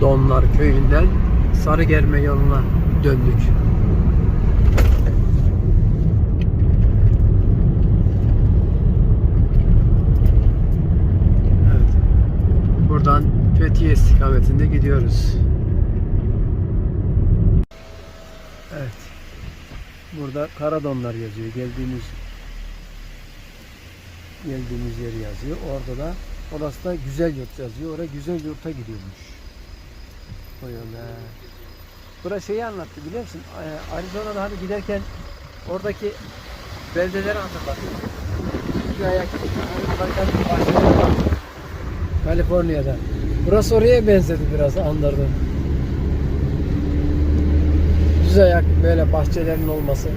Donlar köyünden Sarıgerme yoluna döndük. Evet. Buradan Fethiye istikametinde gidiyoruz. Evet. Burada Karadonlar yazıyor. Geldiğimiz geldiğimiz yeri yazıyor. Orada da orası da Güzel Yurt yazıyor. Oraya Güzel Yurt'a gidiyormuş. Yönde. Burası şeyi anlattı biliyor musun? Ee, Arizona'da hani giderken oradaki beldeleri hatırlattı. Bir ayak. Kaliforniya'da. Burası oraya benzedi biraz andırdı. Düz ayak böyle bahçelerin olması.